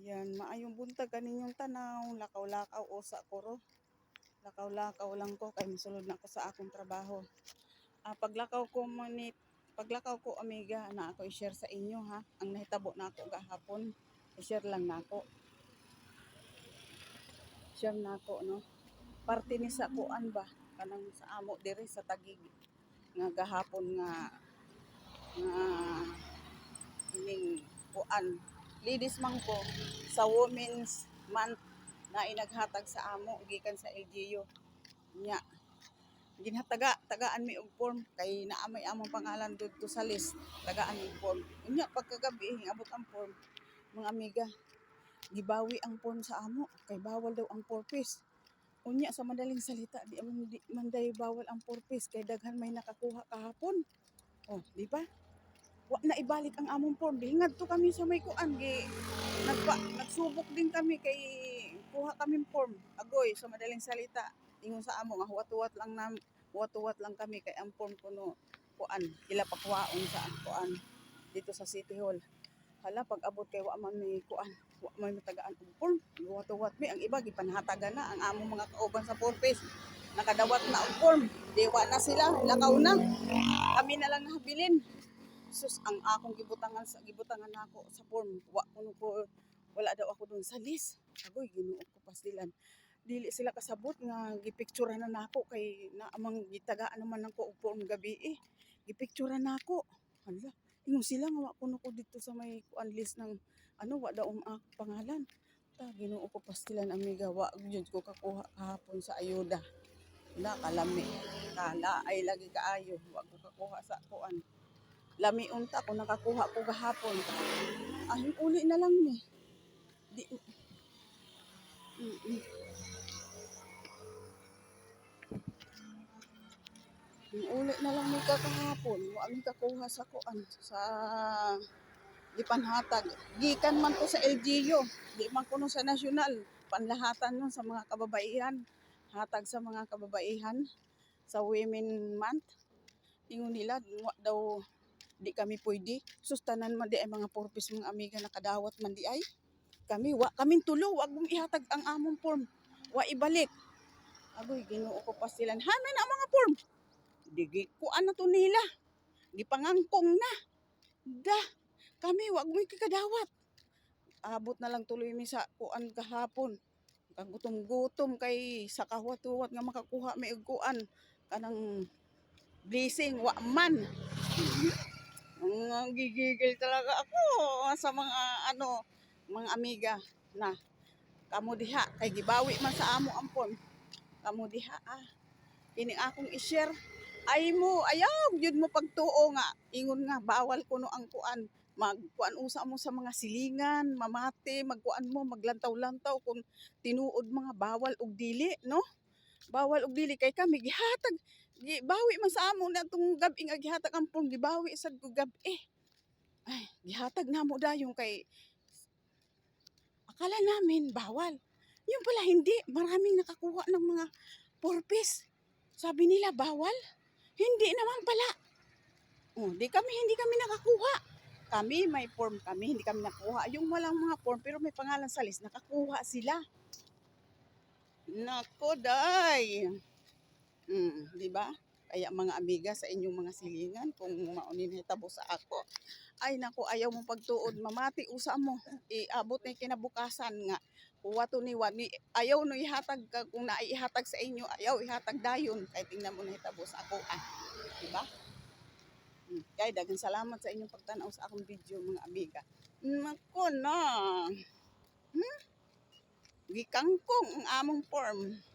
Ayan, maayong buntag kaninyong tanaw, lakaw-lakaw o sa koro. Lakaw-lakaw lang ko kay misulod na ako sa akong trabaho. Ah, paglakaw ko manit, paglakaw ko amiga na ako i-share sa inyo ha. Ang nahitabo na ako gahapon, i-share lang na ako. Share na ako no. Parte ni sa kuan ba kanang sa amo diri sa tagig nga gahapon nga nga ining kuan ladies man ko sa women's month na inaghatag sa amo gikan sa LGU nya. Ginhataga tagaan mi og form kay naamay among pangalan dudto sa list. Tagaan mi form. Unya pagkagabi abot ang form. Mga amiga gibawi ang form sa amo kay bawal daw ang piece. Unya sa madaling salita di man di man day bawal ang piece kay daghan may nakakuha kahapon. Oh di ba wa na ibalik ang among form. Bihingad to kami sa may kuan gi nagpa nagsubok din kami kay kuha kami form. Agoy sa madaling salita ingon sa amo nga huwat-huwat lang nam huwat-huwat lang kami kay ang form kuno kuan. Ila pakwaon sa kuan dito sa City Hall. Hala pag abot kay wa man may kuan wa man matagaan og form. Huwat-huwat mi ang iba gipanhatagan na ang among mga kauban sa purpose nakadawat na og form. Dewa na sila lakaw na. Kami na lang nahabilin sus ang akong gibutangan sa gibutangan nako sa form wa kuno ko wala daw ako doon sa list. Agoy ginuot ko pastilan dili sila kasabot nga gipicture na nako kay na amang gitagaan naman nako og form gabi eh. Gipicture nako hala ingon sila nga wa kuno ko dito sa may kuan list ng ano wa daw ang akong pangalan. Ta ginuot ko pastilan amiga wa gyud ko kakuha kahapon sa ayuda. Na kalami. Kala ay lagi kaayo. Wa ko kakuha sa kuan lami unta ko nakakuha ko gahapon. Ay uli na lang ni. Di Mm-mm. Yung uli na lang may kakahapon wa mi kakuha sa kuan sa gipanhatag. Gikan man ko sa LGU di man kuno sa nasyonal. Panlahatan nun sa mga kababaihan hatag sa mga kababaihan. Sa women month ingon nila daw di kami pwede. Sustanan man di ay mga purpose mga amiga nakadawat man di ay. Kami wa kaming tulo. Wag mong ihatag ang among form. Wa ibalik. Agoy Ginoo ko pa sila. Hamen ang mga form. Digi. Ko ano to nila. Gipangangkong na. Da. Kami wag mo kikadawat. Abot na lang tuloy mi sa kuan kahapon. Kagutom-gutom kay sa kahwat-huwat nga makakuha mi og kuan. Kanang blessing wa man ang gigigil talaga ako sa mga ano mga amiga na kamo diha kay gibawi man sa amo ang phone. Kamo diha ah kini akong i-share. Ay mo ayaw yun mo pagtuo nga. Ingon nga bawal kuno ang kuan. Magkuan usa mo sa mga silingan mamate magkuan mo maglantaw-lantaw kung tinuod mga bawal og dili no? Bawal og dili kay kami gihatag gibawi man sa amo na tong gabi nga gihatag ang pong gibawi sad ko gabi ay gihatag na mo dayon kay akala namin bawal. Yung pala hindi. Maraming nakakuha ng mga purpose. Sabi nila bawal? Hindi naman pala. Oh di kami hindi kami nakakuha. Kami may form kami hindi kami nakuha yung walang mga form pero may pangalan sa list nakakuha sila. Nako day mm, di ba? Kaya mga amiga sa inyong mga silingan kung maunin hitabo sa ako ay nako ayaw mo pagtuod mamati usa mo. Iabot na kinabukasan nga. Kuha to ni wani. Ayaw no ihatag kung naihatag sa inyo ayaw ihatag dayon. Kay tingnan mo na hitabo sa ako ah. Di ba? Hmm, Kaya dagang salamat sa inyong pagtanaw sa akong video mga amiga. Nako na. Hmm? Gikangkong ang among form.